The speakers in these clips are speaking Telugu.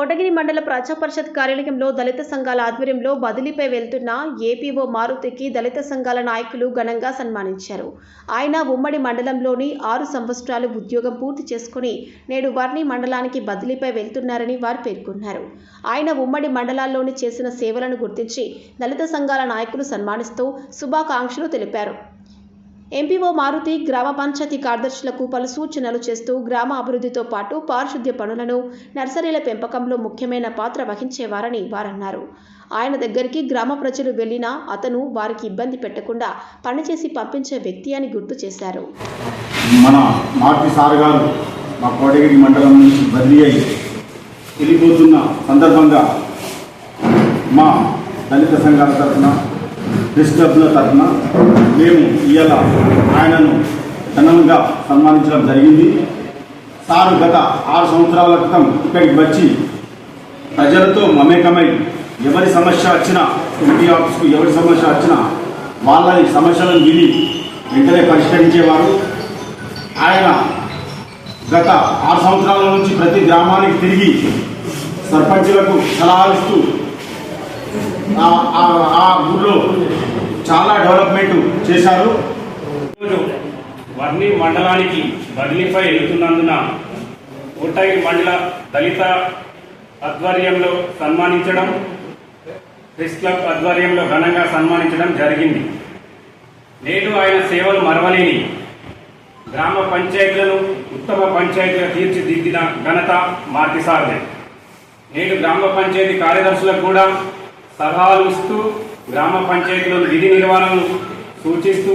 కోటగిరి మండల ప్రజా పరిషత్ కార్యాలయంలో దళిత సంఘాల ఆధ్వర్యంలో బదిలీపై వెళ్తున్న ఏపీఓ మారుతికి దళిత సంఘాల నాయకులు ఘనంగా సన్మానించారు. ఆయన ఉమ్మడి మండలంలోని ఆరు సంవత్సరాలు ఉద్యోగం పూర్తి చేసుకుని నేడు వర్ణి మండలానికి బదిలీపై వెళ్తున్నారని వారు పేర్కొన్నారు. ఆయన ఉమ్మడి మండలాల్లోని చేసిన సేవలను గుర్తించి దళిత సంఘాల నాయకులు సన్మానిస్తూ శుభాకాంక్షలు తెలిపారు. ఎంపీఓ మారుతి గ్రామ పంచాయతీ కార్యదర్శులకు పలు సూచనలు చేస్తూ గ్రామ అభివృద్ధితో పాటు పారిశుద్ధ్య పనులను నర్సరీల పెంపకంలో ముఖ్యమైన పాత్ర వహించేవారని వారన్నారు. ఆయన దగ్గరికి గ్రామ ప్రజలు వెళ్ళినా అతను వారికి ఇబ్బంది పెట్టకుండా పనిచేసి పంపించే వ్యక్తి అని గుర్తు చేశారు. మన మారుతి సార్ గారు మా కోటగిరి మండలం నుంచి బదిలీ అయి వెళ్ళిపోతున్న సందర్భంగా మా దళిత సంఘాల తరఫున డిస్టర్బ్ల తరఫున మేము ఇవాళ ఆయనను ఘనంగా సన్మానించడం జరిగింది. సారు గత ఆరు సంవత్సరాల క్రితం ఇక్కడికి వచ్చి ప్రజలతో మమేకమై ఎవరి సమస్య వచ్చినా ఎంపీ ఆఫీస్కు ఎవరి సమస్య వచ్చినా వాళ్ళ ఈ సమస్యలను విని వెంటనే పరిష్కరించేవారు. ఆయన గత ఆరు సంవత్సరాల నుంచి ప్రతి గ్రామానికి తిరిగి సర్పంచులకు సలహాలు ఇస్తూ ఆ- ఆ- చాలా డెవలప్మెంట్ చేశారు. వర్ణి మండలానికి బదిలీపై వెళ్తున్నందున కోటగిరి మండల దళిత ఆధ్వర్యంలో సన్మానించడం ప్రెస్ క్లబ్ ఆధ్వర్యంలో ఘనంగా సన్మానించడం జరిగింది. నేడు ఆయన సేవలు మరవలేని గ్రామ పంచాయతీలను ఉత్తమ పంచాయతీగా తీర్చిదిద్దిన ఘనత మార్తిసార్దే నేడు గ్రామ పంచాయతీ కార్యదర్శులకు కూడా సలహాలు ఇస్తూ గ్రామ పంచాయతీలో విధి నిర్వహణను సూచిస్తూ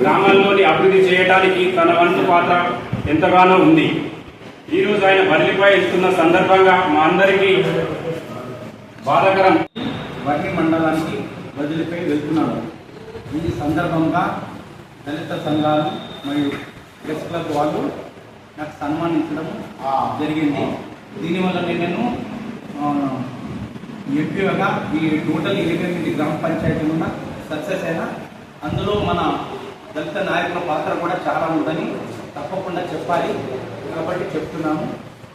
గ్రామాల్లోని అభివృద్ధి చేయడానికి తన వంతు పాత్ర ఎంతగానో ఉంది. ఈరోజు ఆయన బదిలీపై ఇస్తున్న సందర్భంగా మా అందరికీ బాధాకరం. వర్ణి మండలానికి బదిలీపై వెళ్తున్నాను. ఈ సందర్భంగా దళిత సంఘాలు మరియు ప్రెస్ క్లబ్ వాళ్ళు నాకు సన్మానించడం జరిగింది. దీనివల్ల నేను ఎక్కువగా ఈ టోటల్ ఇరవై ఎనిమిది గ్రామ పంచాయతీలు ఉన్న సక్సెస్ అయినా అందులో మన దళిత నాయకుల పాత్ర కూడా చాలా ఉందని తప్పకుండా చెప్పాలి. కాబట్టి చెప్తున్నాము.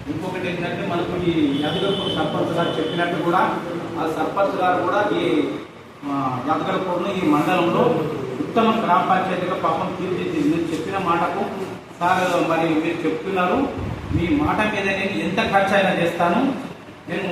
ఇంకొకటి ఏంటంటే మనకు ఈ యాదగిరిపూర్ సర్పంచ్ గారు చెప్పినట్టు కూడా ఆ సర్పంచ్ గారు కూడా ఈ ఆ, ఈ మండలంలో ఉత్తమ గ్రామ పంచాయతీగా పాపం తీర్చిదిద్ది మీరు చెప్పిన మాటకు సార్ మరి మీరు చెప్తున్నారు. మీ మాట మీద నేను ఎంత ఖర్చు అయినా చేస్తాను. నేను